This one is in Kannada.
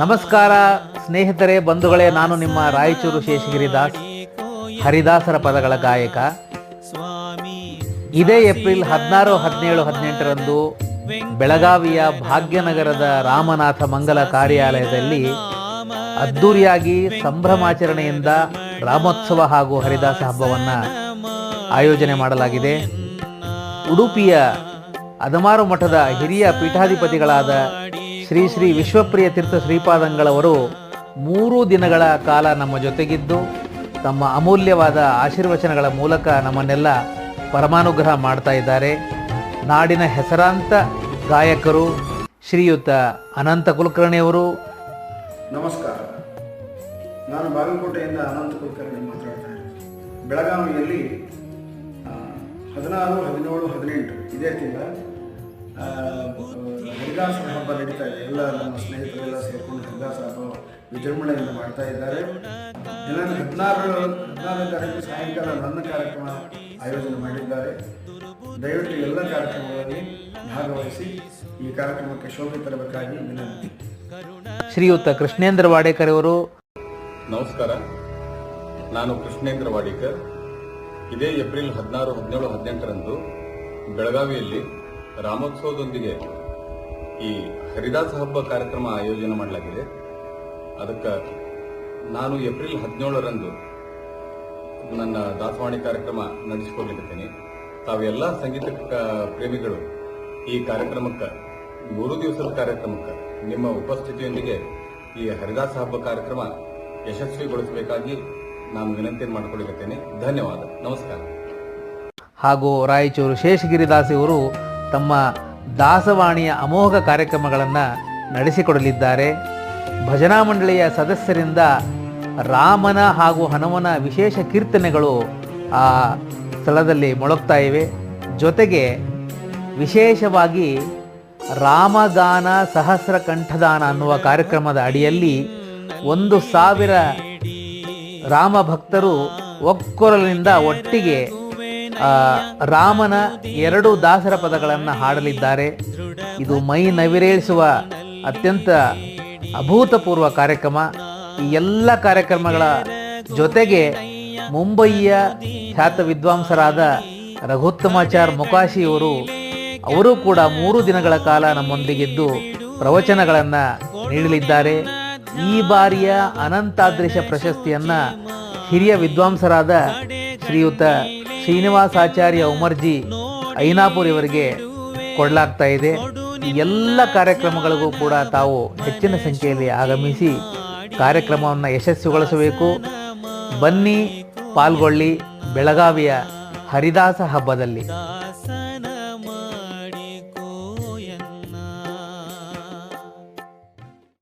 ನಮಸ್ಕಾರ, ಸ್ನೇಹಿತರೆ, ಬಂಧುಗಳೇ, ನಾನು ನಿಮ್ಮ ರಾಯಚೂರು ಶೇಷಗಿರಿ ದಾಸ್ ಹರಿದಾಸರ ಪದಗಳ ಗಾಯಕ. ಇದೇ ಏಪ್ರಿಲ್ ಹದಿನಾರು, ಹದಿನೇಳು, ಹದಿನೆಂಟರಂದು ಬೆಳಗಾವಿಯ ಭಾಗ್ಯನಗರದ ರಾಮನಾಥ ಮಂಗಲ ಕಾರ್ಯಾಲಯದಲ್ಲಿ ಅದ್ದೂರಿಯಾಗಿ ಸಂಭ್ರಮಾಚರಣೆಯಿಂದ ರಾಮೋತ್ಸವ ಹಾಗೂ ಹರಿದಾಸ ಹಬ್ಬವನ್ನು ಆಯೋಜನೆ ಮಾಡಲಾಗಿದೆ. ಉಡುಪಿಯ ಅದಮಾರು ಮಠದ ಹಿರಿಯ ಪೀಠಾಧಿಪತಿಗಳಾದ ಶ್ರೀ ಶ್ರೀ ವಿಶ್ವಪ್ರಿಯ ತೀರ್ಥ ಶ್ರೀಪಾದಂಗಳವರು ಮೂರು ದಿನಗಳ ಕಾಲ ನಮ್ಮ ಜೊತೆಗಿದ್ದು ತಮ್ಮ ಅಮೂಲ್ಯವಾದ ಆಶೀರ್ವಚನಗಳ ಮೂಲಕ ನಮ್ಮನ್ನೆಲ್ಲ ಪರಮಾನುಗ್ರಹ ಮಾಡ್ತಾ ಇದ್ದಾರೆ. ನಾಡಿನ ಹೆಸರಾಂತ ಗಾಯಕರು ಶ್ರೀಯುತ ಅನಂತ ಕುಲಕರ್ಣಿಯವರು. ನಮಸ್ಕಾರ. ನಾನು ಬಾಗಲಕೋಟೆಯಿಂದ ಅನಂತ ಕುಲಕರ್ಣಿ ಮಾತಾಡ್ತಾ ಬೆಳಗಾವಿಯಲ್ಲಿ ಹದಿನಾರು, ಹದಿನೇಳು, ಹದಿನೆಂಟು, ಇದೇ ತಿಂಗಳ ಹರಿದಾಸರ ಹಬ್ಬ ನಡೀತಾ ಇದೆ. ಎಲ್ಲ ನಮ್ಮ ಸ್ನೇಹಿತರೆಲ್ಲ ಸೇರಿಕೊಂಡು ಹರಿದಾಸ ಹಬ್ಬ ವಿಜೃಂಭಣೆಯಿಂದ ಮಾಡ್ತಾ ಇದ್ದಾರೆ. ದಿನಾಂಕ ಹದಿನಾರು ಹದಿನಾರನೇ ತಾರೀಕು ಸಾಯಂಕಾಲ ನನ್ನ ಕಾರ್ಯಕ್ರಮ ಆಯೋಜನೆ ಮಾಡಿದ್ದಾರೆ. ದಯವಿಟ್ಟು ಎಲ್ಲ ಕಾರ್ಯಕ್ರಮಗಳಲ್ಲಿ ಭಾಗವಹಿಸಿ ಈ ಕಾರ್ಯಕ್ರಮಕ್ಕೆ ಶೋಭೆ ತರಬೇಕಾಗಿ ವಿನಂತಿ. ಶ್ರೀಯುತ ಕೃಷ್ಣೇಂದ್ರ ವಾಡೇಕರ್ ಅವರು. ನಮಸ್ಕಾರ. ನಾನು ಕೃಷ್ಣೇಂದ್ರ ವಾಡೇಕರ್. ಇದೇ ಏಪ್ರಿಲ್ ಹದಿನಾರು ಹದಿನೇಳು ಹದಿನೆಂಟರಂದು ಬೆಳಗಾವಿಯಲ್ಲಿ ರಾಮೋತ್ಸವದೊಂದಿಗೆ ಈ ಹರಿದಾಸ ಹಬ್ಬ ಕಾರ್ಯಕ್ರಮ ಆಯೋಜನೆ ಮಾಡಲಾಗಿದೆ. ಅದಕ್ಕೆ ನಾನು ಏಪ್ರಿಲ್ ಹದಿನೇಳರಂದು ನನ್ನ ದಾಸವಾಣಿ ಕಾರ್ಯಕ್ರಮ ನಡೆಸಿಕೊಡ್ಲಿಕ್ಕೇನೆ ತಾವೆಲ್ಲ ಸಂಗೀತ ಪ್ರೇಮಿಗಳು ಈ ಕಾರ್ಯಕ್ರಮಕ್ಕೆ, ಮೂರು ದಿವಸದ ಕಾರ್ಯಕ್ರಮಕ್ಕೆ ನಿಮ್ಮ ಉಪಸ್ಥಿತಿಯೊಂದಿಗೆ ಈ ಹರಿದಾಸ ಹಬ್ಬ ಕಾರ್ಯಕ್ರಮ ಯಶಸ್ವಿಗೊಳಿಸಬೇಕಾಗಿ ನಾನು ವಿನಂತಿಯನ್ನು ಮಾಡಿಕೊಳ್ಳುತ್ತೇನೆ ಧನ್ಯವಾದ. ನಮಸ್ಕಾರ. ಹಾಗೂ ರಾಯಚೂರು ಶೇಷಗಿರಿದಾಸ್ ಇವರು ತಮ್ಮ ದಾಸವಾಣಿಯ ಅಮೋಘ ಕಾರ್ಯಕ್ರಮಗಳನ್ನು ನಡೆಸಿಕೊಡಲಿದ್ದಾರೆ. ಭಜನಾ ಮಂಡಳಿಯ ಸದಸ್ಯರಿಂದ ರಾಮನ ಹಾಗೂ ಹನುಮನ ವಿಶೇಷ ಕೀರ್ತನೆಗಳು ಆ ಸ್ಥಳದಲ್ಲಿ ಮೊಳಗ್ತಾ ಇವೆ. ಜೊತೆಗೆ ವಿಶೇಷವಾಗಿ ರಾಮಗಾನ ಸಹಸ್ರ ಕಂಠದಾನ ಅನ್ನುವ ಕಾರ್ಯಕ್ರಮದ ಅಡಿಯಲ್ಲಿ ಒಂದು ಸಾವಿರ ರಾಮ ಭಕ್ತರು ಒಕ್ಕೊರಲಿನಿಂದ ಒಟ್ಟಿಗೆ ರಾಮನ ಎರಡು ದಾಸರ ಪದಗಳನ್ನು ಹಾಡಲಿದ್ದಾರೆ. ಇದು ಮೈ ನವಿರೇಳಿಸುವ ಅತ್ಯಂತ ಅಭೂತಪೂರ್ವ ಕಾರ್ಯಕ್ರಮ. ಈ ಎಲ್ಲ ಕಾರ್ಯಕ್ರಮಗಳ ಜೊತೆಗೆ ಮುಂಬಯಿಯ ಖ್ಯಾತ ವಿದ್ವಾಂಸರಾದ ರಘುತ್ತಮಾಚಾರ್ ಮುಕಾಶಿಯವರು ಅವರು ಕೂಡ ಮೂರು ದಿನಗಳ ಕಾಲ ನಮ್ಮೊಂದಿಗಿದ್ದು ಪ್ರವಚನಗಳನ್ನು ನೀಡಲಿದ್ದಾರೆ. ಈ ಬಾರಿಯ ಅನಂತಾದೃಶ ಪ್ರಶಸ್ತಿಯನ್ನು ಹಿರಿಯ ವಿದ್ವಾಂಸರಾದ ಶ್ರೀಯುತ ಶ್ರೀನಿವಾಸಾಚಾರ್ಯ ಉಮರ್ಜಿ ಐನಾಪುರ್ ಇವರಿಗೆ ಕೊಡಲಾಗ್ತಾ ಇದೆ. ಎಲ್ಲ ಕಾರ್ಯಕ್ರಮಗಳಿಗೂ ಕೂಡ ತಾವು ಹೆಚ್ಚಿನ ಸಂಖ್ಯೆಯಲ್ಲಿ ಆಗಮಿಸಿ ಕಾರ್ಯಕ್ರಮವನ್ನು ಯಶಸ್ವಿಗೊಳಿಸಬೇಕು. ಬನ್ನಿ, ಪಾಲ್ಗೊಳ್ಳಿ ಬೆಳಗಾವಿಯ ಹರಿದಾಸ ಹಬ್ಬದಲ್ಲಿ.